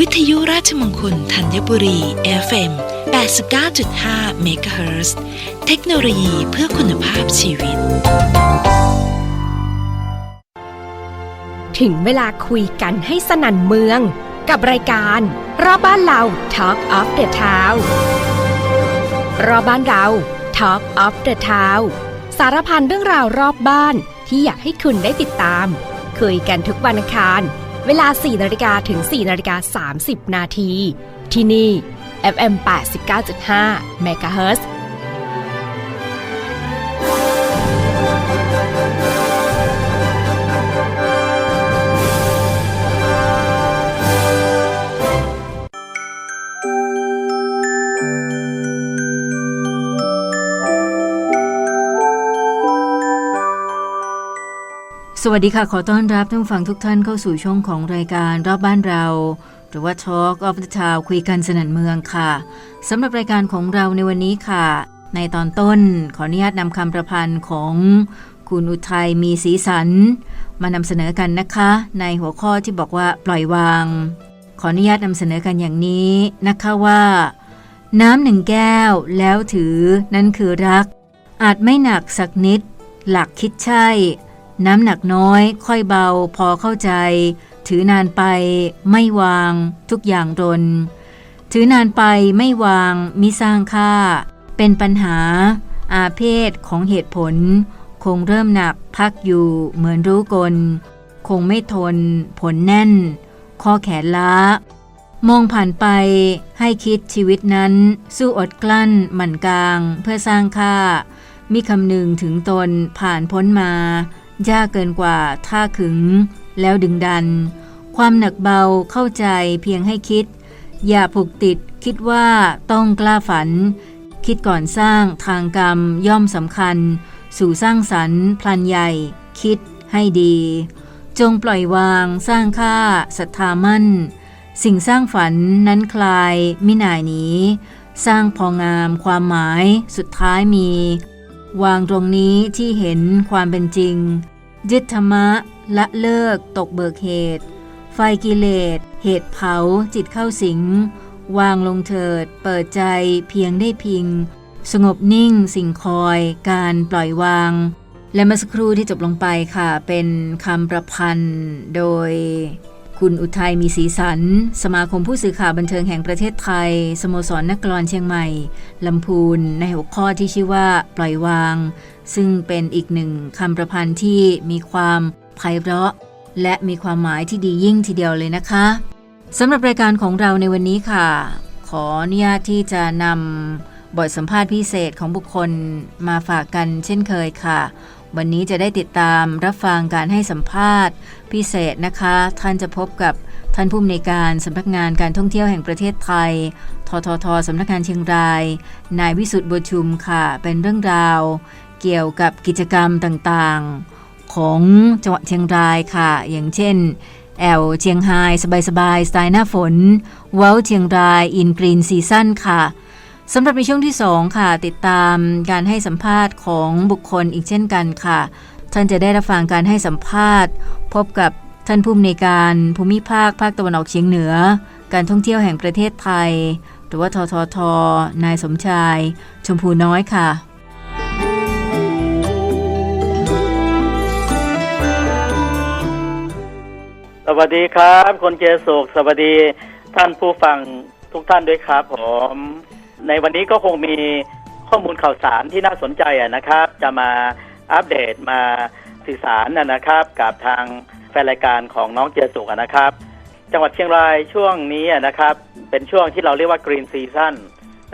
วิทยุราชมงคลธัญบุรี FM 89.5เมกะเฮิรตซ์เทคโนโลยีเพื่อคุณภาพชีวิต ถึงเวลาคุยกันให้สนั่นเมือง กับรายการรอบบ้านเรา Talk of the Town รอบบ้านเรา Talk of the Town สารพันเรื่องราวรอบบ้านที่อยากให้คุณได้ติดตาม คุยกันทุกวันอังคาร เวลา 4นาฬิกาถึง 4นาฬิกา30 นาที ที่นี่ FM 89.5 MHz สวัสดีค่ะ ขอต้อนรับท่านฟังทุกท่านเข้าสู่ช่วงของรายการรอบบ้านเรา หรือว่า Talk of the Town คุยกันสนันเมืองค่ะสำหรับรายการของเราในวันนี้ค่ะ ในตอนต้นขออนุญาตนำคำประพันธ์ของคุณอุทัยมีสีสัน มานำเสนอกันนะคะ ในหัวข้อที่บอกว่าปล่อยวาง ขออนุญาตนำเสนอกันอย่างนี้นะคะว่า น้ำหนึ่งแก้วแล้วถือนั่นคือรัก อาจไม่หนักสักนิด หลักคิดใช่ น้ำหนักน้อย ค่อยเบา พอเข้าใจ ถือนานไป ไม่วาง ทุกอย่างรน ถือนานไปไม่วางมิสร้างค่า เป็นปัญหา อาเพศของเหตุผล คงเริ่มหนักพักอยู่เหมือนรู้กล คงไม่ทน ผลแน่น ข้อแขนล้ามองผ่านไปให้คิดชีวิตนั้น สู้อดกลั้นหมั่นกลาง เพื่อสร้างค่า มีคำนึงถึงตนผ่านพ้นมา ยากเกินกว่าท่าขึง แล้วดึงดัน ความหนักเบาเข้าใจเพียงให้คิด อย่าผูกติดคิดว่าต้องกล้าฝัน คิดก่อนสร้างทางกรรมย่อมสำคัญ สู่สร้างสรรค์พลันใหญ่ คิดให้ดี จงปล่อยวางสร้างค่าศรัทธามั่น สิ่งสร้างฝันนั้นคลายมิหน่ายหนีสร้างพองามความหมายสุดท้ายมี วางตรงนี้ที่เห็นความเป็นจริง ยึดธรรมะละเลิกตกเบิกเหตุ ไฟกิเลส เหตุเผาจิตเข้าสิง วางลงเถิด เปิดใจเพียงได้พิง สงบนิ่งสิ่งคอย การปล่อยวาง และเมื่อสักครู่ที่จบลงไปค่ะ เป็นคำประพันธ์โดย คุณอุทัยมีสีสัน สมาคมผู้สื่อข่าวบันเทิงแห่งประเทศไทย สโมสรนักกลอนเชียงใหม่ ลำพูน ในหัวข้อที่ชื่อว่า ปล่อยวาง ซึ่งเป็นอีกหนึ่งคำประพันธ์ที่มีความไพเราะ และมีความหมายที่ดียิ่งทีเดียวเลยนะคะสำหรับรายการของเราในวันนี้ค่ะ ขออนุญาตที่จะนำบทสัมภาษณ์พิเศษของบุคคลมาฝากกันเช่นเคยค่ะ วันนี้จะได้ติดตามรับฟังการให้สัมภาษณ์ พิเศษนะคะ ท่านจะพบกับท่านผู้อำนวยการสำนักงานการท่องเที่ยวแห่งประเทศไทย ทททสำนักงานเชียงราย นายวิสุทธ์บัวชุมค่ะ เป็นเรื่องราว เกี่ยวกับกิจกรรมต่างๆ ของจังหวัดเชียงรายค่ะ อย่างเช่น แอลเชียงไฮสบายๆสไตล์หน้าฝน เว้าเชียงรายอินกรีนซีซั่นค่ะ สำหรับในช่วงที่ 2 ค่ะ ติดตามการให้สัมภาษณ์ของบุคคลอีกเช่นกันค่ะ ท่านจะได้รับฟังการให้สัมภาษณ์ พบกับท่านผู้อำนวยการภูมิภาคภาคตะวันออกเฉียงเหนือ การท่องเที่ยวแห่งประเทศไทย หรือว่าททท นายสมชาย ชมพูน้อยค่ะสวัสดีครับ คนเจสุขสวัสดีท่านผู้ฟังทุกท่านด้วยครับผม ในวันนี้ก็คงมีข้อมูลข่าวสารที่น่าสนใจอะนะครับ จะมาอัปเดตมาสื่อสารนะนะครับ กับทางแฟนรายการของน้องเจสุขอะนะครับ จังหวัดเชียงรายช่วงนี้อะนะครับ เป็นช่วงที่เราเรียกว่ากรีนซีซั่น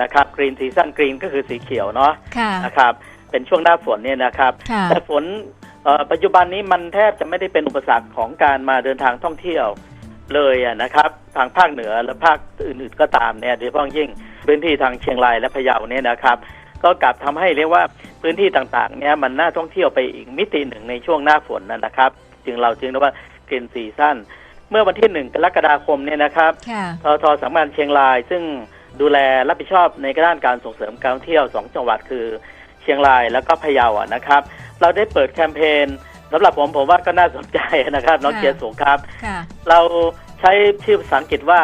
นะครับกรีนซีซั่นกรีนก็คือสีเขียวเนาะค่ะนะครับเป็นช่วงหน้าฝนเนี่ยนะครับค่ะแต่ฝนเอ่อปัจจุบันนี้มันแทบจะไม่ได้เป็นอุปสรรคของการมาเดินทางท่องเที่ยว เลยอะนะครับ ทางภาคเหนือและภาคอื่นๆก็ตามเนี่ยโดยเฉพาะยิ่งพื้นที่ทางเชียงรายและพะเยาเนี่ยนะครับ ก็กลับทำให้เรียกว่าพื้นที่ต่างๆเนี่ยมันน่าท่องเที่ยวไปอีกมิติหนึ่งในช่วงหน้าฝนนะนะครับ จึงเราจึงเรียกว่าเกรนซีซั่นเมื่อวันที่หนึ่งกรกฎาคมเนี่ยนะครับค่ะททสำนักงานเชียงราย ซึ่งดูแลรับผิดชอบในด้านการส่งเสริมการท่องเที่ยวสองจังหวัดคือเชียงรายแล้วก็พะเยาอะนะครับ เราได้เปิดแคมเปญ สำหรับผมผมว่าก็น่าสนใจนะครับ น้องค่ะเกียรติสุขครับค่ะเราใช้ชื่อภาษาอังกฤษว่า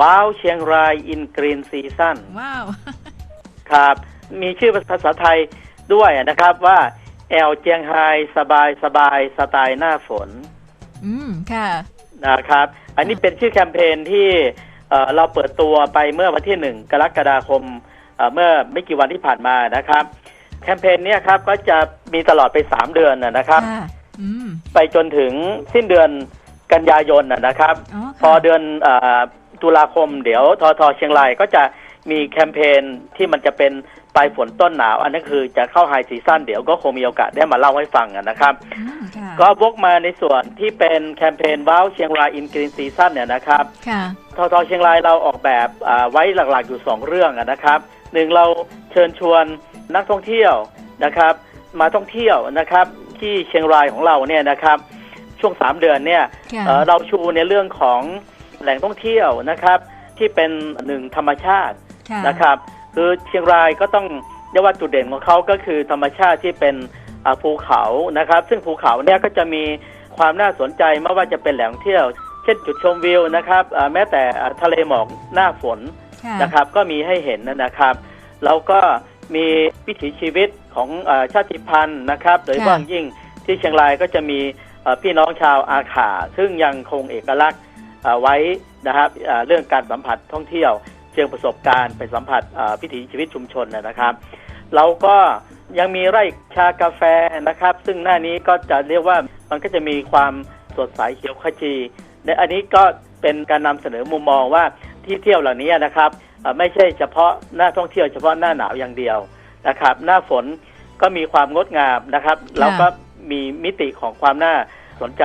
ว้าวเชียงรายอินกรีนซีซั่นว้าวครับ มีชื่อภาษาไทยด้วยนะครับว่า แอลเจียงไฮสบายสบายสไตล์หน้าฝน อืม ค่ะนะครับ อันนี้เป็นชื่อแคมเปญที่เอ่อเราเปิดตัวไปเมื่อวันที่หนึ่งกรกฎาคมเอ่อเมื่อไม่กี่วันที่ผ่านมานะครับ แคมเปญเนี้ยครับก็จะมีตลอดไปสามเดือนนะนะครับค่ะอืม ไปจนถึงสิ้นเดือนกันยายนนะนะครับอ๋อพอค่ะเดือนเออตุลาคมเดี๋ยวทอทอเชียงรายก็จะมีแคมเปญที่มันจะเป็นปลายฝนต้นหนาว อันนั้นคือจะเข้าไฮซีซั่นเดี๋ยวก็คงมีโอกาสได้มาเล่าให้ฟังอะนะครับอืมค่ะก็วกมาในส่วนที่เป็นแคมเปญว้าวเชียงรายอินกรีนซีซั่นเนี่ยนะครับค่ะทอทอเชียงรายเราออกแบบอ่าไว้หลักๆอยู่สองเรื่องอะนะครับหนึ่งเราเชิญชวนนักท่องเที่ยวนะครับ มาท่องเที่ยวนะครับ ที่เชียงรายของเราเนี่ยนะครับ ช่วงสามเดือนเนี่ยค่ะเอ่อเราชูในเรื่องของแหล่งท่องเที่ยวนะครับ ที่เป็นหนึ่งธรรมชาติค่ะนะครับ คือเชียงรายก็ต้องเรียกว่าจุดเด่นของเขาก็คือธรรมชาติที่เป็นอ่าภูเขานะครับ ซึ่งภูเขาเนี่ยก็จะมีความน่าสนใจไม่ว่าจะเป็นแหล่งท่องเที่ยว เช่นจุดชมวิวนะครับอ่าแม้แต่อ่าทะเลหมอกหน้าฝนค่ะนะครับ ก็มีให้เห็นนะครับแล้วก็ มีวิถีชีวิตของอาชาติพันธุ์นะครับ โดยเฉพาะอย่างยิ่งที่เชียงรายก็จะมีเอ่อพี่น้องชาวอาขา ซึ่งยังคงเอกลักษณ์เอ่อไว้นะครับเอ่อเรื่องการสัมผัสท่องเที่ยว เชิงประสบการณ์ไปสัมผัสเอ่อวิถีชีวิตชุมชนนะนะครับเราก็ยังมีไร่ชากาแฟนะครับ ซึ่งหน้านี้ก็จะเรียกว่ามันก็จะมีความสดใสเขียวขจีในอันนี้ก็เป็นการนำเสนอมุมมองว่าที่เที่ยวเหล่านี้นะครับเอ่อ ไม่ใช่เฉพาะหน้าท่องเที่ยวเฉพาะหน้าหนาวอย่างเดียวนะครับ หน้าฝนก็มีความงดงามนะครับ แล้วก็มีมิติของความน่าสนใจ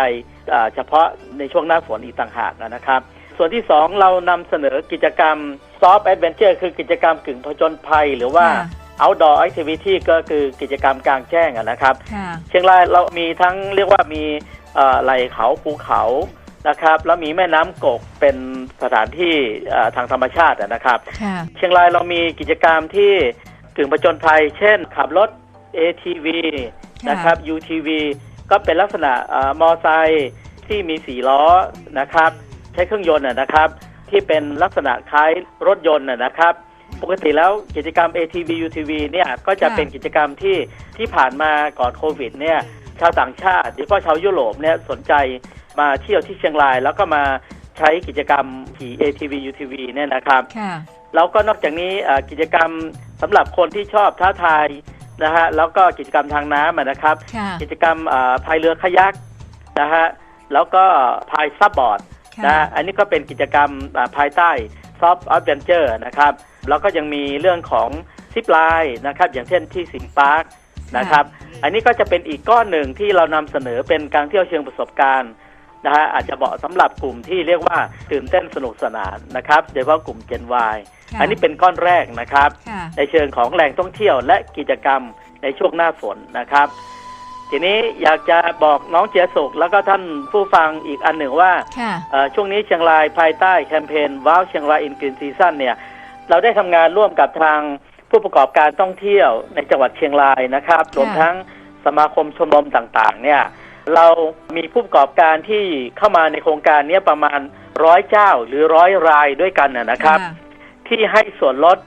เอ่อเฉพาะในช่วงหน้าฝนอีกต่างหากนะครับ ส่วนที่สองเรานำเสนอกิจกรรม Soft Adventure คือกิจกรรมกึ่งผจญภัย หรือว่าค่ะ Outdoor Activity ก็คือกิจกรรมกลางแจ้งอะนะครับค่ะเชียงรายเรามีทั้งเรียกว่ามีเอ่อไหล่เขาภูเขา นะครับ แล้วมีแม่น้ำกกเป็นสถานที่เอ่อทางธรรมชาติอะนะครับ ค่ะ เชียงรายเรามีกิจกรรมที่กึ่งผจญภัย เช่น ขับรถ ATV นะครับ UTV ก็เป็นลักษณะเอ่อมอไซค์ที่มีสี่ล้อนะครับ ใช้เครื่องยนต์อะนะครับ ที่เป็นลักษณะคล้ายรถยนต์อะนะครับ ปกติแล้วกิจกรรม ATV UTV เนี่ยก็จะค่ะ เป็นกิจกรรมที่ที่ผ่านมาก่อนโควิดเนี่ยชาวต่างชาติโดยเฉพาะชาวยุโรปเนี่ยสนใจ มาเที่ยวที่เชียงราย แล้วก็มาใช้กิจกรรมขี่ ATV UTV เนี่ยนะครับค่ะแล้วก็นอกจากนี้อ่ากิจกรรมสำหรับคนที่ชอบท้าทายนะฮะแล้วก็กิจกรรมทางน้ำอะนะครับค่ะกิจกรรมอ่าพายเรือคายักนะฮะแล้วก็พายซับบอร์ดค่ะนะฮะอันนี้ก็เป็นกิจกรรมอ่าภายใต้ซอฟต์อ d เ e นเจอร์นะครับแล้วก็ยังมีเรื่องของซิปไลน์นะครับ อย่างเช่นที่สิงห์ปาร์คนะครับ อันนี้ก็จะเป็นอีกก้อนหนึ่งที่เรานำเสนอเป็นการเที่ยวเชิงประสบการณ์ นะฮะอาจจะเหมาะสำหรับกลุ่มที่เรียกว่าตื่นเต้นสนุกสนานนะครับโดยเฉพาะกลุ่ม Gen Y ค่ะอันนี้เป็นก้อนแรกนะครับค่ะในเชิงของแหล่งท่องเที่ยวและกิจกรรมในช่วงหน้าฝนนะครับ ทีนี้อยากจะบอกน้องเจียสุขแล้วก็ท่านผู้ฟังอีกอันหนึ่งว่าค่ะเอ่อช่วงนี้เชียงรายภายใต้แคมเปญว้าวเชียงรายอินกรีนซีซั่นเนี่ย เราได้ทำงานร่วมกับทางผู้ประกอบการท่องเที่ยวในจังหวัดเชียงรายนะครับรวมทั้งสมาคมชมรมต่างๆ เนี่ย เรามีผู้ประกอบการที่เข้ามาในโครงการเนี้ยประมาณร้อยเจ้าหรือร้อยรายด้วยกันนะนะครับ ที่ให้ส่วนลด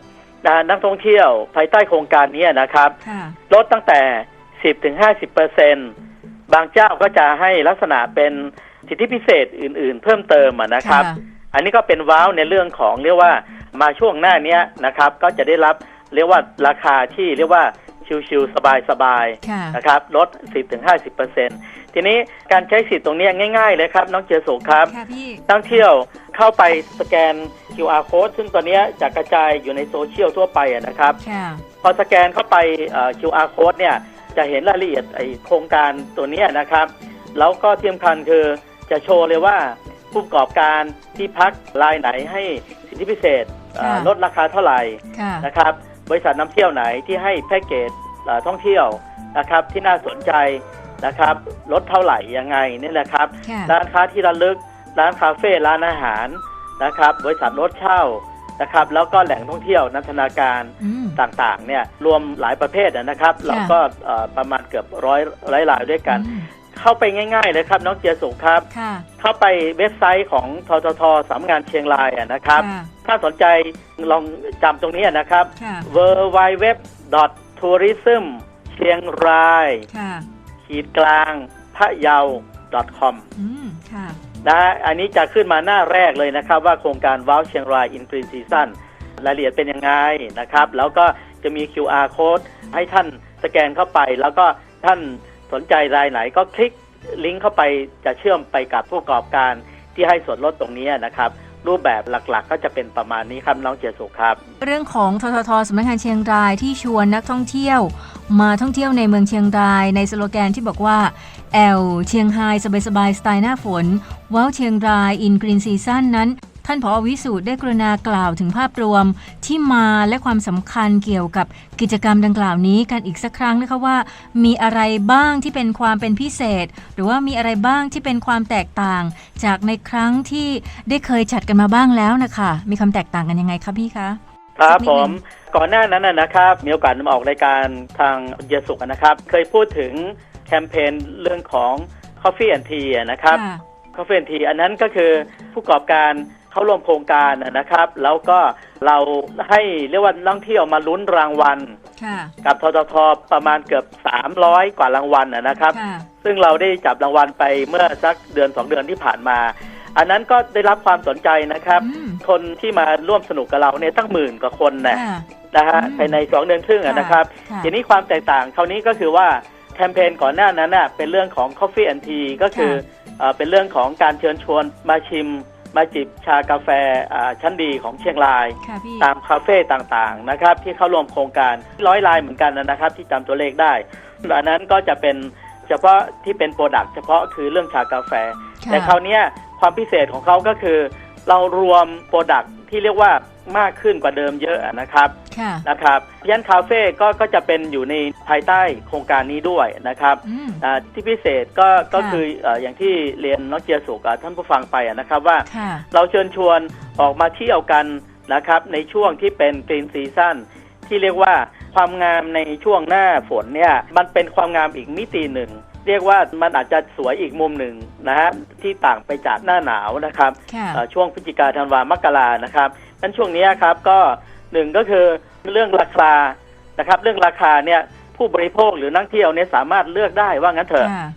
นะนักท่องเที่ยวภายใต้โครงการนี้นะครับค่ะลดตั้งแต่ 10ถึง50เปอร์เซ็นบางเจ้าก็จะให้ลักษณะเป็นสิทธิพิเศษอื่น ๆ เพิ่มเติมอะนะครับ อันนี้ก็เป็นว้าวในเรื่องของเรียกว่ามาช่วงหน้าเนี้ยนะครับ ก็จะได้รับเรียกว่าราคาที่เรียกว่าชิวๆสบายๆค่ะนะครับลด 10-50%เปอร์เซ็น ทีนี้การใช้สิทธิ์ตรงเนี้ยง่ายๆเลยครับ น้องเจสุครับค่ะพี่นักท่องเที่ยวเข้าไปสแกน QR code ซึ่งตอนเนี้ยจะกระจายอยู่ในโซเชียลทั่วไปอะนะครับ ค่ะพอสแกนเข้าไปเอ่อ QR code เนี่ยจะเห็นรายละเอียดไอโครงการตัวเนี้ยนะครับ แล้วก็ที่สำคัญคือจะโชว์เลยว่าผู้ประกอบการที่พักรายไหนให้สิทธิพิเศษเอ่อค่ะลดราคาเท่าไหร่ ค่ะนะครับบริษัทนำเที่ยวไหนที่ให้แพ็กเกจเอ่อท่องเที่ยวนะครับที่น่าสนใจ นะครับลดเท่าไหร่ยังไงเนี่ยนะครับค่ะร้านค้าที่ระลึก ร้านคาเฟ่ร้านอาหารนะครับบริษัทรถเช่านะครับ แล้วก็แหล่งท่องเที่ยวนันทนาการอืมต่างๆเนี่ยรวมหลายประเภทนะครับ เราก็เอ่อประมาณเกือบร้อยร้อยรายด้วยกันอืมคเข้าไปง่ายๆเลยครับน้องเจียสุครับค่ะเข้าไปเว็บไซต์ของทททสำนักงานเชียงรายอะนะครับค่ะถ้าสนใจลองจำตรงนี้นะครับค่ะ w w w tourism เชียงรายค่ะ ขีดกลางพะเยา .com อืมค่ะนะฮะอันนี้จะขึ้นมาหน้าแรกเลยนะครับ ว่าโครงการว้าวเชียงราย in green season รายละเอียดเป็นยังไงนะครับ แล้วก็จะมี QR code ให้ท่านสแกนเข้าไป แล้วก็ท่านสนใจรายไหนก็คลิกลิงก์เข้าไปจะเชื่อมไปกับผู้ประกอบการที่ให้ส่วนลดตรงนี้นะครับ รูปแบบหลักๆ ก็จะเป็นประมาณนี้ครับน้องเจยสุครับ เรื่องของทททสำนักงานเชียงรายที่ชวนนักท่องเที่ยว มาท่องเที่ยวในเมืองเชียงราย ในสโลแกนที่บอกว่า แอลเชียงไฮสบายๆสไตล์หน้าฝน ว้าวเชียงรายอินกรีนซีซั่นนั้นท่านผอวิสูตรได้กรุณากล่าวถึงภาพรวมที่มาและความสำคัญเกี่ยวกับกิจกรรมดังกล่าวนี้กันอีกสักครั้งนะคะว่า มีอะไรบ้างที่เป็นความเป็นพิเศษ หรือว่ามีอะไรบ้างที่เป็นความแตกต่าง จากในครั้งที่ได้เคยจัดกันมาบ้างแล้วนะคะมีความแตกต่างกันยังไงคะพี่คะครับผม ก่อนหน้านั้นนะนะครับ มีโอกาสมาออกรายการทางเยสุกนะครับ เคยพูดถึงแคมเปญเรื่องของ Coffee and Tea อะนะครับค่ะ Coffee and Tea อันนั้นก็คือผู้ประกอบการเข้าร่วมโครงการอะนะครับ แล้วก็เราให้เรียกว่านักท่องเที่ยวมาลุ้นรางวัลค่ะกับทททประมาณเกือบ 300 กว่ารางวัลอะนะครับค่ะซึ่งเราได้จับรางวัลไปเมื่อสักเดือนสองเดือนที่ผ่านมา อันนั้นก็ได้รับความสนใจนะครับอืมคนที่มาร่วมสนุกกับเราเนี่ยตั้งหมื่นกว่าคนนะค่ะนะฮะอืมภายในสองเดือนครึ่งอะนะครับค่ะทีนี้ความแตกต่างคราวนี้ก็คือว่าแคมเปญก่อนหน้านั้นน่ะเป็นเรื่องของ Coffee and Tea ก็คือเอ่อเป็นเรื่องของการเชิญชวนมาชิมมาจิบชากาแฟอ่าชั้นดีของเชียงรายค่ะพี่ตามคาเฟ่ต่างๆนะครับ ที่เข้าร่วมโครงการร้อยลายเหมือนกันนะครับ ที่จำตัวเลขได้อันนั้นก็จะเป็น เฉพาะที่เป็นโปรดักต์เฉพาะคือเรื่องชากาแฟค่ะแต่คราวเนี้ยความพิเศษของเขาก็คือ เรารวมโปรดักต์ที่เรียกว่ามากขึ้นกว่าเดิมเยอะนะครับค่ะนะครับยันคาเฟ่ก็ก็จะเป็นอยู่ในภายใต้โครงการนี้ด้วยนะครับอืมอ่าที่พิเศษก็ก็ค่ะคือเอ่ออย่างที่เรียนน้องเจียสุกกับท่านผู้ฟังไปอะนะครับว่าค่ะเราเชิญชวนออกมาเที่ยวกันนะครับในช่วงที่เป็นกรีนซีซั่นที่เรียกว่า ความงามในช่วงหน้าฝนเนี่ยมันเป็นความงามอีกมิติหนึ่ง เรียกว่ามันอาจจะสวยอีกมุมหนึ่งนะฮะที่ต่างไปจากหน้าหนาวนะครับค่ะเอ่อช่วงพฤศจิกาธันวามกรานะครับนั้นช่วงเนี้ยครับก็หนึ่งก็คือเรื่องราคานะครับ เรื่องราคาเนี่ยผู้บริโภคหรือนักเที่ยวเนี่ยสามารถเลือกได้ว่างั้นเถอะค่ะ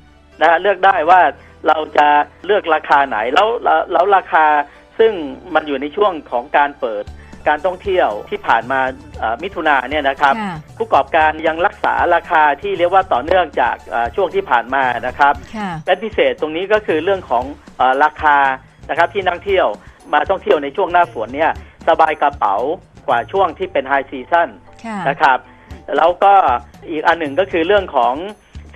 นะฮะเลือกได้ว่าเราจะเลือกราคาไหนแล้วแล้วแล้วราคาซึ่งมันอยู่ในช่วงของการเปิด การท่องเที่ยวที่ผ่านมาเอ่อมิถุนาเนี่ยนะครับค่ะผู้ประกอบการยังรักษาราคาที่เรียกว่าต่อเนื่องจากเอ่อช่วงที่ผ่านมานะครับค่ะและพิเศษตรงนี้ก็คือเรื่องของเออราคานะครับที่นักเที่ยวมาท่องเที่ยวในช่วงหน้าฝนเนี่ยสบายกระเป๋ากว่าช่วงที่เป็นไฮซีซั่นค่ะนะครับแล้วก็อีกอันหนึ่งก็คือเรื่องของ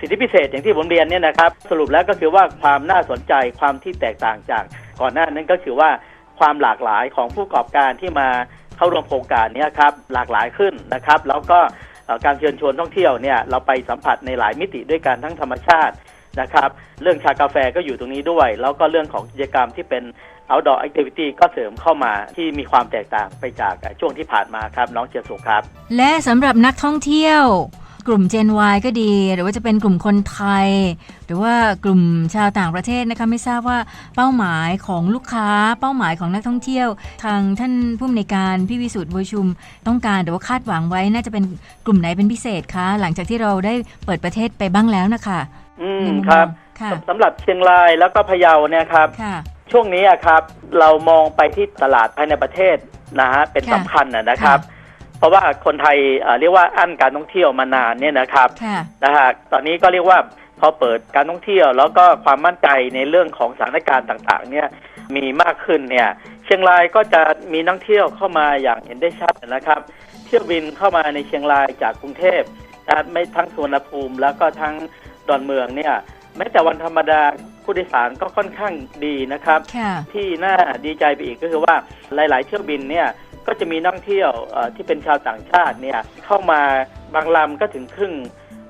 สิทธิพิเศษอย่างที่ผมเรียนเนี่ยนะครับ สรุปแล้วก็คือว่าความน่าสนใจความที่แตกต่างจากก่อนหน้านั้นก็คือว่า ความหลากหลายของผู้ประกอบการที่มาเข้าร่วมโครงการนี้ครับหลากหลายขึ้นนะครับ แล้วก็การเชิญชวนท่องเที่ยวเนี่ยเราไปสัมผัสในหลายมิติด้วยกันทั้งธรรมชาตินะครับ เรื่องชากาแฟก็อยู่ตรงนี้ด้วย แล้วก็เรื่องของกิจกรรมที่เป็น outdoor activity ก็เสริมเข้ามาที่มีความแตกต่างไปจากช่วงที่ผ่านมาครับน้องเจยสุครับ และสำหรับนักท่องเที่ยว ลุ่ม Gen Y ก็ดี หรือว่าจะเป็นกลุ่มคนไทย หรือว่ากลุ่มชาวต่างประเทศนะคะไม่ทราบว่าเป้าหมายของลูกค้า เป้าหมายของนักท่องเที่ยว ทางท่านผู้อำนวยการพี่วิสุทธ์บัวชุมต้องการหรือว่าคาดหวังไว้น่าจะเป็นกลุ่มไหนเป็นพิเศษคะหลังจากที่เราได้เปิดประเทศไปบ้างแล้วนะคะอืในมมุมครับมองค่ะสำหรับเชียงรายแล้วก็พะเยาเนี่ยครับค่ะช่วงนี้อะครับเรามองไปที่ตลาดภายในประเทศนะฮะเป็นค่ะสำคัญนะนะครับ เพราะว่าคนไทยเอ่อเรียกว่าอั้นการท่องเที่ยวมานานเนี่ยนะครับค่ะนะฮะตอนนี้ก็เรียกว่าพอเปิดการท่องเที่ยว แล้วก็ความมั่นใจในเรื่องของสถานการณ์ต่างๆ เนี่ยมีมากขึ้นเนี่ยเชียงรายก็จะมีนักท่องเที่ยวเข้ามาอย่างเห็นได้ชัดนะครับ เที่ยวบินเข้ามาในเชียงรายจากกรุงเทพนะไม่ทั้งสุวรรณภูมิ แล้วก็ทั้งดอนเมืองเนี่ยแม้แต่วันธรรมดาผู้โดยสารก็ค่อนข้างดีนะครับค่ะที่น่าดีใจไปอีกก็คือว่าหลาย ๆ เที่ยวบินเนี่ยก็ จะมีนักเที่ยวที่เป็นชาวต่างชาติเนี่ยเข้ามาบางลำก็ถึงครึ่ง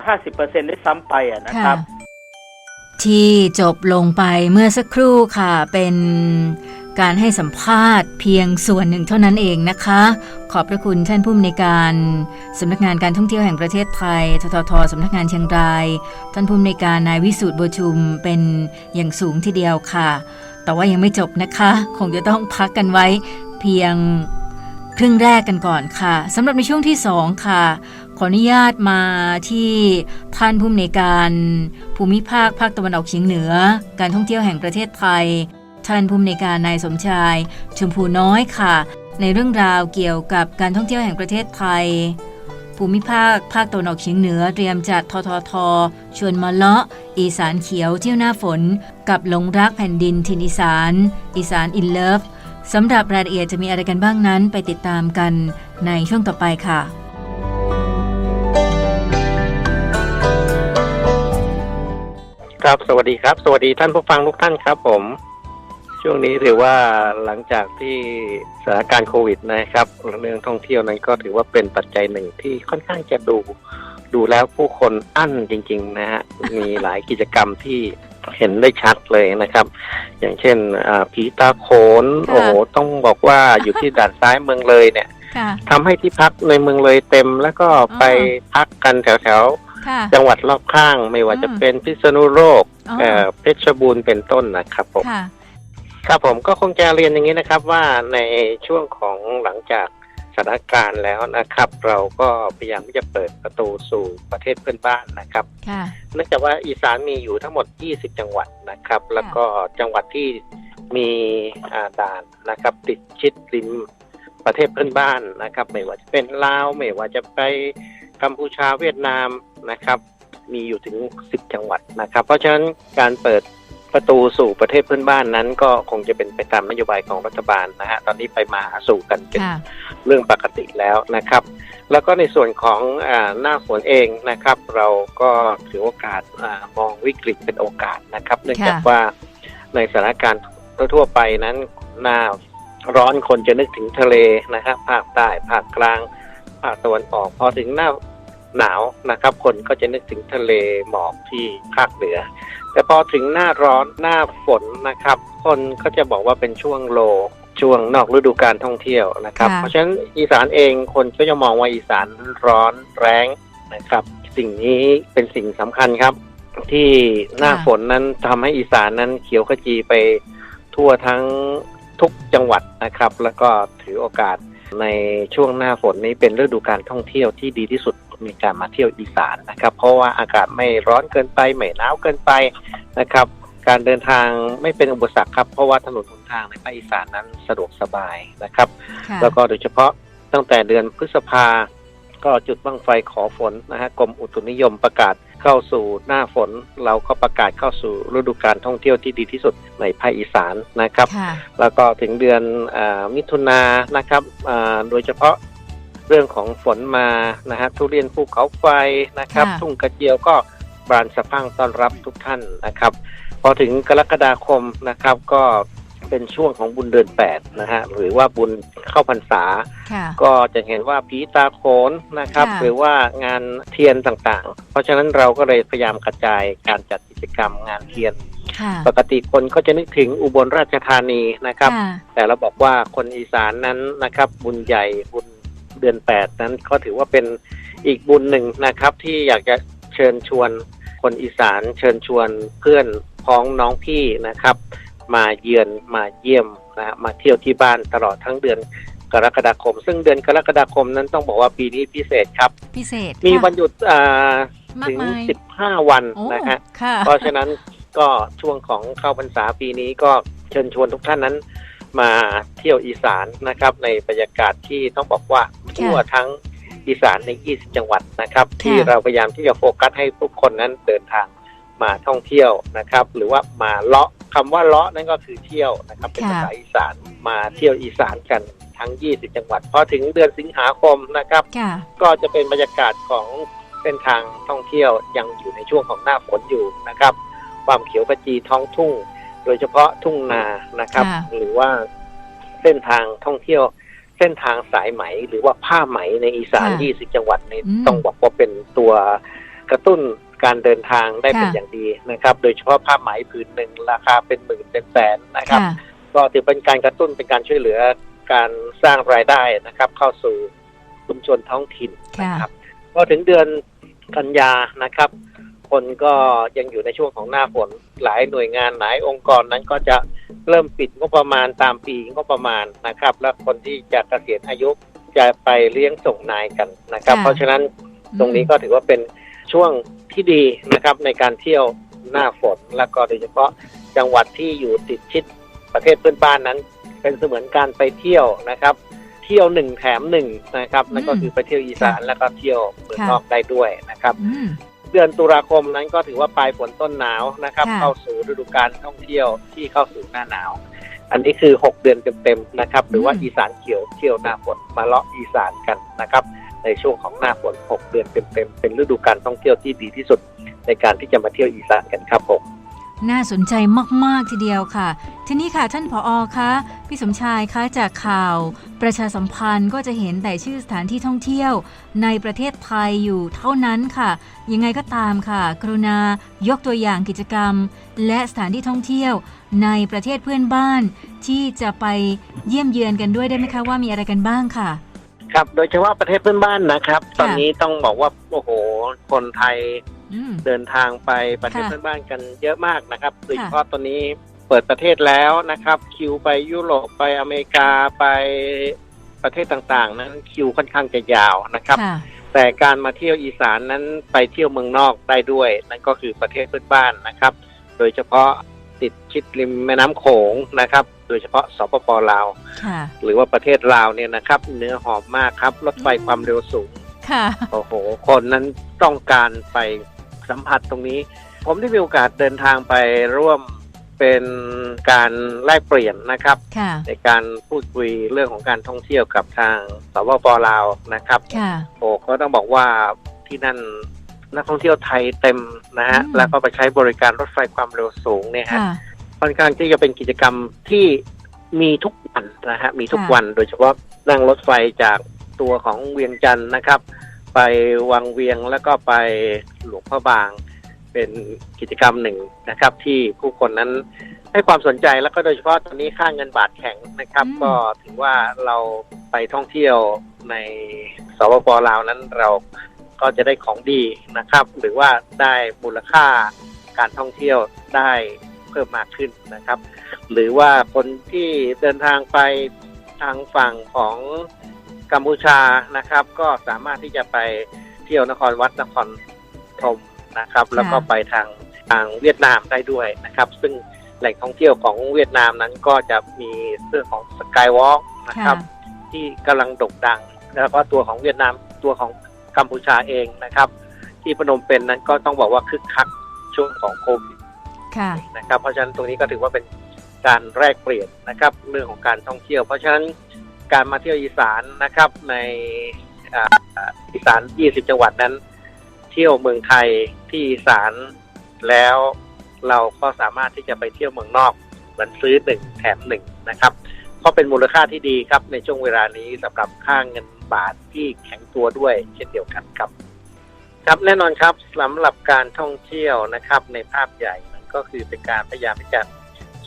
50%ด้ซ้ำไปนะครับ ที่จบลงไปเมื่อสักครู่ค่ะ เป็นการให้สัมภาษณ์เพียงส่วนหนึ่งเท่านั้นเองนะคะ ขอบพระคุณท่านผู้อำนวยการสำนักงานการท่องเที่ยวแห่งประเทศไทย ทททสำนักงานเชียงราย ท่านผู้อำนวยการนายวิสุทธ์บัวชุมเป็นอย่างสูงทีเดียวค่ะ แต่ว่ายังไม่จบนะคะ คงจะต้องพักกันไว้เพียง ครึ่งแรกกันก่อนค่ะสำหรับในช่วงที่ 2 ค่ะ ขออนุญาตมาที่ท่านผู้อำนวยการภูมิภาคภาคตะวันออกเฉียงเหนือ การท่องเที่ยวแห่งประเทศไทย ท่านผู้อำนวยการนายสมชาย ชมพูน้อยค่ะ ในเรื่องราวเกี่ยวกับการท่องเที่ยวแห่งประเทศไทย ภูมิภาคภาคตะวันออกเฉียงเหนือเตรียมจัดททท ชวนมาเลาะ อีสานเขียวเที่ยวหน้าฝน กับหลงรักแผ่นดินทินอีสาน อีสานอินเลิฟ สำหรับรายละเอียดจะมีอะไรกันบ้างนั้นไปติดตามกันในช่วงต่อไปค่ะ ครับสวัสดีครับ สวัสดีท่านผู้ฟังทุกท่านครับผม ช่วงนี้ถือว่าหลังจากที่สถานการณ์โควิดนะครับเรื่องท่องเที่ยวนั้นก็ถือว่าเป็นปัจจัยหนึ่งที่ค่อนข้างจะดู ดูแล้วผู้คนอั้นจริง ๆ นะฮะมีหลายกิจกรรมที่ เห็นได้ชัดเลยนะครับ อย่างเช่นอ่าผีตาโขนค่ะโอ้โหต้องบอกว่าอยู่ที่ด่านซ้ายเมืองเลยเนี่ยค่ะทำให้ที่พักในเมืองเลยเต็ม แล้วก็ไปพักกันแถวๆค่ะจังหวัดรอบข้างไม่ว่าจะอืมเป็นพิษณุโลกอ๋อเอ่อเพชรบูรณ์เป็นต้นนะครับผมค่ะครับผมก็คงจะเรียนอย่างนี้นะครับว่าในช่วงของหลังจาก สถานการณ์แล้วนะครับ เราก็พยายามที่จะเปิดประตูสู่ประเทศเพื่อนบ้านนะครับค่ะเนื่องจากว่าอีสานมีอยู่ทั้งหมด 20 จังหวัดนะครับ แล้วก็จังหวัดที่มีอ่าด่านนะครับ ติดชิดริมประเทศเพื่อนบ้านนะครับ ไม่ว่าจะเป็นลาวไม่ว่าจะไปกัมพูชาเวียดนามนะครับ มีอยู่ถึง 10 จังหวัดนะครับ เพราะฉะนั้นการเปิด ประตูสู่ประเทศเพื่อนบ้านนั้น ก็คงจะเป็นไปตามนโยบายของรัฐบาลนะฮะตอนนี้ไปมาหาสู่กันเป็นค่ะเรื่องปกติแล้วนะครับ แล้วก็ในส่วนของอาหน้าฝนเองนะครับ เราก็ถือโอกาสอามองวิกฤตเป็นโอกาสนะครับ เนื่องจากค่ะว่าในสถานการณ์ทั่วๆไปนั้นหน้าร้อนคนจะนึกถึงทะเลนะครับภาคใต้ภาคกลางภาคตะวันออกพอถึงหน้าหนาวนะครับ คนก็จะนึกถึงทะเลหมอกที่ภาคเหนือ แต่พอถึงหน้าร้อนหน้าฝนนะครับ คนก็จะบอกว่าเป็นช่วงโลช่วงนอกฤดูการท่องเที่ยวนะครับค่ะเพราะฉะนั้นอีสานเองคนก็จะมองว่าอีสานร้อนแรงนะครับ สิ่งนี้เป็นสิ่งสำคัญครับ ที่หน้าฝนนั้นทำให้อีสานนั้นเขียวขจีไปทั่วทั้งทุกจังหวัดนะครับ แล้วก็ถือโอกาสในช่วงหน้าฝนนี้เป็นฤดูการท่องเที่ยวที่ดีที่สุด มีการมาเที่ยวอีสานนะครับ เพราะว่าอากาศไม่ร้อนเกินไปไม่หนาวเกินไปนะครับ การเดินทางไม่เป็นอุปสรรคครับเพราะว่าถนนหนทางในภาคอีสานนั้นสะดวกสบายนะครับค่ะแล้วก็โดยเฉพาะตั้งแต่เดือนพฤษภาก็จุดบั้งไฟขอฝนนะฮะกรมอุตุนิยมประกาศเข้าสู่หน้าฝน เราก็ประกาศเข้าสู่ฤดูการท่องเที่ยวที่ดีที่สุดในภาคอีสานนะครับค่ะแล้วก็ถึงเดือนอามิถุนายนนะครับอ่าโดยเฉพาะ เรื่องของฝนมานะฮะทุเรียนภูเขาไฟนะครับค่ะทุ่งกระเจียวก็บานสะพรั่งต้อนรับทุกท่านนะครับ พอถึงกรกฎาคมนะครับ ก็เป็นช่วงของบุญเดือนแปดนะฮะหรือว่าบุญเข้าพรรษาค่ะก็จะเห็นว่าผีตาโขนนะครับค่ะหรือว่างานเทียนต่างๆ เพราะฉะนั้นเราก็เลยพยายามกระจายการจัดกิจกรรมงานเทียนค่ะปกติคนก็จะนึกถึงอุบลราชธานีนะครับค่ะแต่เราบอกว่าคนอีสานนั้นนะครับ บุญใหญ่บุญ เดือนแปดนั้นก็ถือว่าเป็นอีกบุญหนึ่งนะครับ ที่อยากจะเชิญชวนคนอีสานเชิญชวนเพื่อนพ้องน้องพี่นะครับ มาเยือนมาเยี่ยมนะฮะมาเที่ยวที่บ้านตลอดทั้งเดือนกรกฎาคม ซึ่งเดือนกรกฎาคมนั้นต้องบอกว่าปีนี้พิเศษครับ พิเศษมีค่ะวันหยุดอ่ามาถึกงมาย15 วันโอ้นะฮะค่ะเพราะฉะนั้นก็ช่วงของเข้าพรรษาปีนี้ก็เชิญชวนทุกท่านนั้นมาเที่ยวอีสานนะครับ ในบรรยากาศที่ต้องบอกว่า ทั่วทั้งอีสานใน 20 จังหวัดนะครับ ที่เราพยายามที่จะโฟกัสให้ทุกคนนั้นเดินทางมาท่องเที่ยวนะครับ หรือว่ามาเลาะคำว่าเลาะนั่นก็คือเที่ยวนะครับ เป็นภาษาอีสานมาเที่ยวอีสานกันทั้ง 20 จังหวัดพอถึงเดือนสิงหาคมนะครับค่ะก็จะเป็นบรรยากาศของเส้นทางท่องเที่ยวยังอยู่ในช่วงของหน้าฝนอยู่นะครับ ความเขียวขจีท้องทุ่ง โดยเฉพาะทุ่งนานะครับค่ะหรือว่าเส้นทางท่องเที่ยว เส้นทางสายไหมหรือว่าผ้าไหมในอีสาน ค่ะ20 จังหวัดนี้อืม ต้องบอกว่าเป็นตัวกระตุ้นการเดินทางได้เป็นค่ะ อย่างดีนะครับ โดยเฉพาะผ้าไหมผืนหนึ่งราคาเป็นหมื่นเป็นแสนนะครับ ค่ะ ก็ถือเป็นการกระตุ้นเป็นการช่วยเหลือการสร้างรายได้นะครับ เข้าสู่ชุมชนท้องถิ่นค่ะนะครับพอถึงเดือนกันยานะครับ คนก็ยังอยู่ในช่วงของหน้าฝนหลายหน่วยงานหลายองค์กรนั้นก็จะ เริ่มปิดงบประมาณตามปีงบประมาณนะครับ และคนที่จะเกษียณอายุจะไปเลี้ยงส่งนายกันนะครับค่ะเพราะฉะนั้นตรงนี้ก็ถือว่าเป็นช่วงที่ดีนะครับในการเที่ยวหน้าฝน แล้วก็โดยเฉพาะจังหวัดที่อยู่ติดชิดประเทศเพื่อนบ้านนั้น เป็นเสมือนการไปเที่ยวนะครับ เที่ยวหนึ่งแถมหนึ่งนะครับนั่นก็คือไปเที่ยวอีสานแล้วก็เที่ยวเมืองนอกได้ด้วยนะครับอืม เดือนตุลาคมนั้นก็ถือว่าปลายฝนต้นหนาวนะครับ ค่ะ เข้าสู่ฤดูการท่องเที่ยวที่เข้าสู่หน้าหนาว อันนี้คือ 6 เดือนเต็มๆนะครับ หรือว่าอืมอีสานเขียวเที่ยวหน้าฝนมาเลาะอีสานกันนะครับ ในช่วงของหน้าฝน 6 เดือนเต็มๆเป็นฤดูการท่องเที่ยวที่ดีที่สุดในการที่จะมาเที่ยวอีสานกันครับผม น่าสนใจมาก ๆ ทีเดียวค่ะ ทีนี้ค่ะท่านผออคะพี่สมชายคะจากข่าว ประชาสัมพันธ์ก็จะเห็นแต่ชื่อสถานที่ท่องเที่ยว ในประเทศไทยอยู่เท่านั้นค่ะ ยังไงก็ตามค่ะ กรุณายกตัวอย่างกิจกรรม และสถานที่ท่องเที่ยว ในประเทศเพื่อนบ้าน ที่จะไปเยี่ยมเยือนกันด้วยได้ไหมคะว่ามีอะไรกันบ้างค่ะ ครับโดยเฉพาะประเทศเพื่อนบ้านนะครับ ตอนนี้ต้องบอกว่าโอ้โหคนไทยอืม เดินทางไปประเทศค่ะเพื่อนบ้านกันเยอะมากนะครับโดยเฉพาะตอนนี้เปิดประเทศแล้วนะครับ คิวไปยุโรปไปอเมริกาไปประเทศต่างๆ นั้นคิวค่อนข้างจะยาวนะครับค่ะแต่การมาเที่ยวอีสานนั้นไปเที่ยวเมืองนอกได้ด้วย นั่นก็คือประเทศเพื่อนบ้านนะครับ โดยเฉพาะติดชิดริมแม่น้ำโขงนะครับ โดยเฉพาะสปปลาวค่ะหรือว่าประเทศลาวเนี่ยนะครับ เนื้อหอมมากครับรถไฟความเร็วสูงค่ะโอ้โห คนนั้นต้องการไป สัมผัสตรงนี้ ผมได้มีโอกาสเดินทางไปร่วมเป็นการแลกเปลี่ยนนะครับค่ะในการพูดคุยเรื่องของการท่องเที่ยวกับทางสปปลาวนะครับค่ะโอ้ก็ต้องบอกว่าที่นั่นนักท่องเที่ยวไทยเต็มนะฮะอืมแล้วก็ไปใช้บริการรถไฟความเร็วสูงเนี่ยฮะค่ะค่อนข้างที่จะเป็นกิจกรรมที่มีทุกวันนะฮะมีทุกค่ะวันโดยเฉพาะนั่งรถไฟจากตัวของเวียงจันทร์นะครับ ไปวังเวียงแล้วก็ไปหลวงพระบาง เป็นกิจกรรมหนึ่งนะครับ ที่ผู้คนนั้นให้ความสนใจแล้วก็โดยเฉพาะตอนนี้ค่าเงินบาทแข็งนะครับ อืม ก็ถือว่าเราไปท่องเที่ยวในสปปลาวนั้นเราก็จะได้ของดีนะครับ หรือว่าได้มูลค่าการท่องเที่ยวได้เพิ่มมากขึ้นนะครับ หรือว่าคนที่เดินทางไปทางฝั่งของ กัมพูชานะครับ ก็สามารถที่จะไปเที่ยวนครวัดนครธมนะครับ แล้วก็ไปทางทางเวียดนามได้ด้วยนะครับ ซึ่งแหล่งท่องเที่ยวของเวียดนามนั้นก็จะมีเรื่องของสกายวอล์กนะครับ ที่กำลังโด่งดัง แล้วก็ตัวของเวียดนามตัวของกัมพูชาเองนะครับ ที่พนมเปญนนั้นก็ต้องบอกว่าคึกคักช่วงของโควิดค่ะนะครับ เพราะฉะนั้นตรงนี้ก็ถือว่าเป็นการแลกเปลี่ยนนะครับ เรื่องของการท่องเที่ยว เพราะฉะนั้น การมาเที่ยวอีสานนะครับ ในอีสาน 20 จังหวัดนั้น เที่ยวเมืองไทยที่อีสานแล้วเราก็สามารถที่จะไปเที่ยวเมืองนอกเหมือนซื้อหนึ่งแถมหนึ่งนะครับก็เป็นมูลค่าที่ดีครับในช่วงเวลานี้สำหรับค่างเงินบาทที่แข็งตัวด้วยเช่นเดียวกันครับ ครับแน่นอนครับสำหรับการท่องเที่ยวนะครับในภาพใหญ่นั้นก็คือเป็นการพยายามที่จะ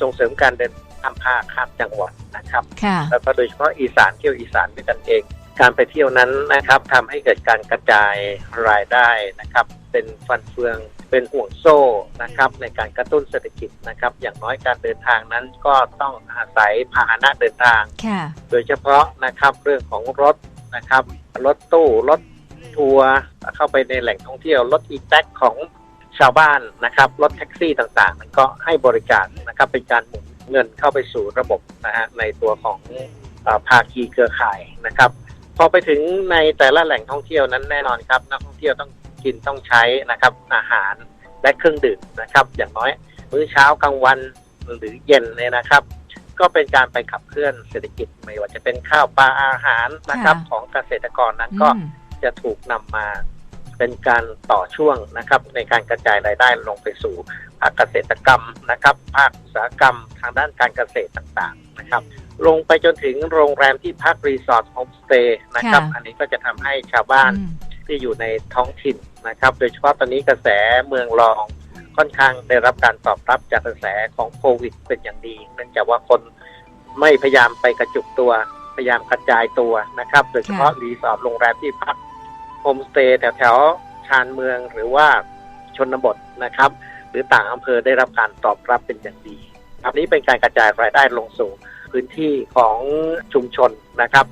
ส่งเสริมการเดิน ข้ามภาคข้ามจังหวัดนะครับค่ะแล้วก็โดยเฉพาะอีสานเที่ยวอีสานด้วยกันเอง การไปเที่ยวนั้นนะครับทำให้เกิดการกระจายรายได้นะครับ เป็นฟันเฟืองเป็นห่วงโซ่นะครับ ในการกระตุ้นเศรษฐกิจนะครับ อย่างน้อยการเดินทางนั้นก็ต้องอาศัยพาหนะเดินทางค่ะโดยเฉพาะนะครับเรื่องของรถนะครับรถตู้รถทัวร์เข้าไปในแหล่งท่องเที่ยวรถอีแท็กของชาวบ้านนะครับรถแท็กซี่ต่างๆนั้นก็ให้บริการนะครับเป็นการหมุน เงินเข้าไปสู่ระบบนะฮะในตัวของเออภาคีเครือข่ายนะครับ พอไปถึงในแต่ละแหล่งท่องเที่ยวนั้นแน่นอนครับนักท่องเที่ยวต้องกินต้องใช้นะครับอาหารและเครื่องดื่มนะครับ อย่างน้อยมื้อเช้ากลางวันหรือเย็นเนี่ยนะครับ ก็เป็นการไปขับเคลื่อนเศรษฐกิจไม่ว่าจะเป็นข้าวปลาอาหารนะครับค่ะของเกษตรกรนั้นก็อืมจะถูกนำมา เป็นการต่อช่วงนะครับในการกระจายรายได้ลงไปสู่ภาคเกษตรกรรมนะครับภาคอุตสาหกรรมทางด้านการเกษตรต่างๆนะครับ ลงไปจนถึงโรงแรมที่พักรีสอร์ทโฮมสเตย์นะครับค่ะอันนี้ก็จะทำให้ชาวบ้านอืมที่อยู่ในท้องถิ่นนะครับ โดยเฉพาะตอนนี้กระแสเมืองรองค่อนข้างได้รับการตอบรับจากกระแสของโควิดเป็นอย่างดี เนื่องจากว่าคนไม่พยายามไปกระจุกตัวพยายามกระจายตัวนะครับ โดยเฉพาะค่ะรีสอร์ทโรงแรมที่พัก โฮมสเตย์แถวๆชานเมืองหรือว่าชนบทนะครับ หรือต่างอำเภอได้รับการตอบรับเป็นอย่างดีอันนี้เป็นการกระจายรายได้ลงสู่พื้นที่ของชุมชนนะครับ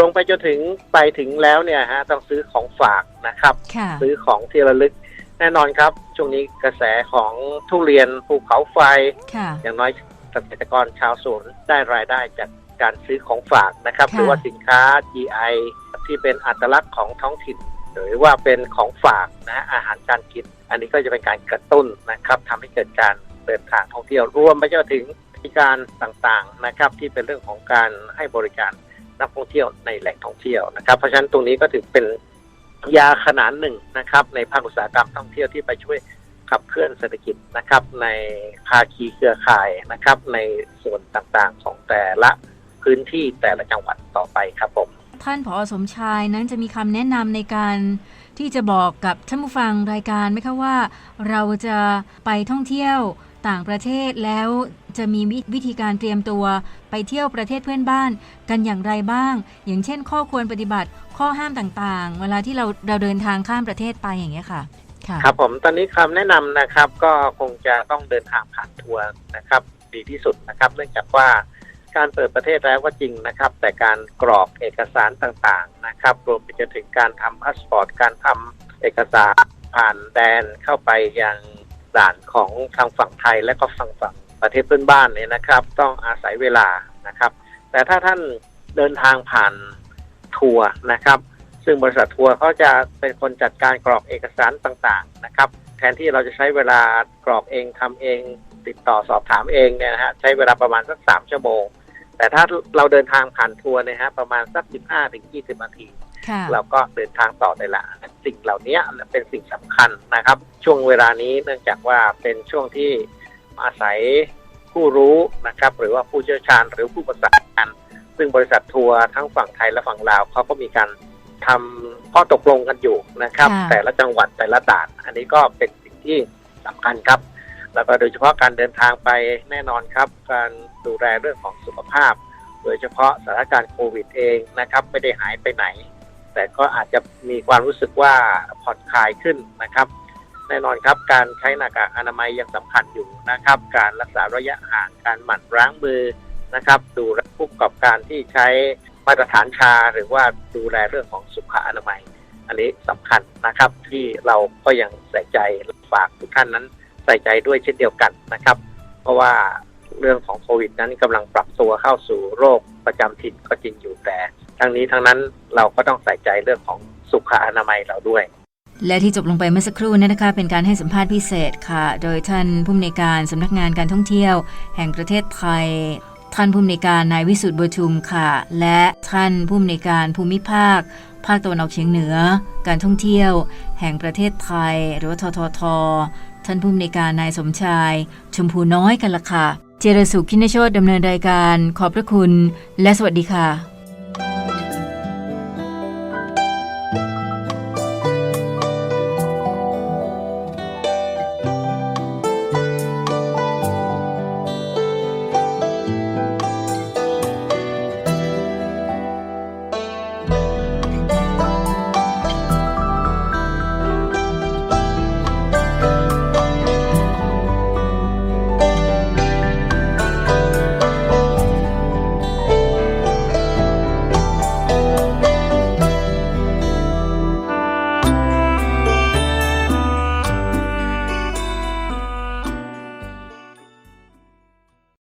ลงไปจนถึงไปถึงแล้วเนี่ยฮะต้องซื้อของฝากนะครับค่ะซื้อของที่ระลึกแน่นอนครับ ช่วงนี้กระแสของทุเรียนภูเขาไฟค่ะอย่างน้อยเกษตรกรชาวสวนได้รายได้จากการซื้อของฝากนะครับค่ะหรือว่าสินค้า GI ที่เป็นอัตลักษณ์ของท้องถิ่น หรือว่าเป็นของฝากนะอาหารการกิน อันนี้ก็จะเป็นการกระตุ้นนะครับทำให้เกิดการเดินทางท่องเที่ยวรวมไปจนถึงบริการต่างๆนะครับ ที่เป็นเรื่องของการให้บริการนักท่องเที่ยวในแหล่งท่องเที่ยวนะครับ เพราะฉะนั้นตรงนี้ก็ถือเป็นยาขนานหนึ่งนะครับ ในภาคอุตสาหกรรมท่องเที่ยวที่ไปช่วยขับเคลื่อนเศรษฐกิจนะครับ ในภาคีเครือข่ายนะครับ ในส่วนต่างๆของแต่ละพื้นที่แต่ละจังหวัดต่อไปครับผม ท่านผอสมชายนั้นจะมีคำแนะนำในการที่จะบอกกับท่านผู้ฟังรายการไหมคะว่า เราจะไปท่องเที่ยวต่างประเทศแล้วจะมีวิวิธีการเตรียมตัวไปเที่ยวประเทศเพื่อนบ้านกันอย่างไรบ้าง อย่างเช่น ข้อควรปฏิบัติข้อห้ามต่างๆ เวลาที่เราเราเดินทางข้ามประเทศไปอย่างเงี้ยค่ะค่ะครับผมตอนนี้คำแนะนำนะครับก็คงจะต้องเดินทางผ่านทัวร์นะครับ ดีที่สุดนะครับ เนื่องจากว่า การเปิดประเทศแล้วก็จริงนะครับ แต่การกรอกเอกสารต่างๆนะครับ รวมไปจนถึงการทำพาสปอร์ต การทำเอกสารผ่านแดนเข้าไปยังด่านของทางฝั่งไทยและก็ฝั่งฝั่งประเทศเพื่อนบ้านเนี่ยนะครับ ต้องอาศัยเวลานะครับ แต่ถ้าท่านเดินทางผ่านทัวร์นะครับ ซึ่งบริษัททัวร์เขาจะเป็นคนจัดการกรอกเอกสารต่างๆนะครับ แทนที่เราจะใช้เวลากรอกเองทำเอง ติดต่อสอบถามเองเนี่ยนะฮะใช้เวลาประมาณสักสามชั่วโมง แต่ถ้าเราเดินทางผ่านทัวร์เนี่ยฮะประมาณสักสิบห้าถึงยี่สิบนาทีค่ะเราก็เดินทางต่อได้ละสิ่งเหล่านี้เป็นสิ่งสำคัญนะครับ ช่วงเวลานี้เนื่องจากว่าเป็นช่วงที่อาศัยผู้รู้นะครับ หรือว่าผู้เชี่ยวชาญหรือผู้ประสานงานซึ่งบริษัททัวร์ทั้งฝั่งไทยและฝั่งลาวเขาก็มีการทำข้อตกลงกันอยู่นะครับค่ะแต่ละจังหวัดแต่ละด่าน อันนี้ก็เป็นสิ่งที่สำคัญครับ แล้วก็โดยเฉพาะการเดินทางไปแน่นอนครับ การดูแลเรื่องของสุขภาพ โดยเฉพาะสถานการณ์โควิดเองนะครับ ไม่ได้หายไปไหน แต่ก็อาจจะมีความรู้สึกว่าผ่อนคลายขึ้นนะครับ แน่นอนครับ การใช้หน้ากากอนามัยยังสำคัญอยู่นะครับ การรักษาระยะห่างการหมั่นล้างมือนะครับ ดูแลผู้ประกอบการที่ใช้มาตรฐานชาหรือว่าดูแลเรื่องของสุขอนามัย อันนี้สำคัญนะครับที่เราก็ยังใส่ใจฝากทุกท่านนั้น ใส่ใจด้วยเช่นเดียวกันนะครับ เพราะว่าเรื่องของโควิดนั้นกำลังปรับตัวเข้าสู่โรคประจำถิ่นก็จริงอยู่แต่ทั้งนี้ทั้งนั้นเราก็ต้องใส่ใจเรื่องของสุขอนามัยเราด้วย และที่จบลงไปเมื่อสักครู่นั้นนะคะ เป็นการให้สัมภาษณ์พิเศษค่ะ โดยท่านผู้อำนวยการสำนักงานการท่องเที่ยว แห่งประเทศไทย ท่านผู้อำนวยการนายวิสุทธ์บัวชุมค่ะ และท่านผู้อำนวยการภูมิภาค ภาคตะวันออกเฉียงเหนือ การท่องเที่ยว แห่งประเทศไทย หรือว่าททท ท่านผู้อำนวยการนายสมชาย ชมพูน้อยกันละค่ะ เจริญสุขคินโชตดำเนินรายการ ขอบพระคุณ และสวัสดีค่ะ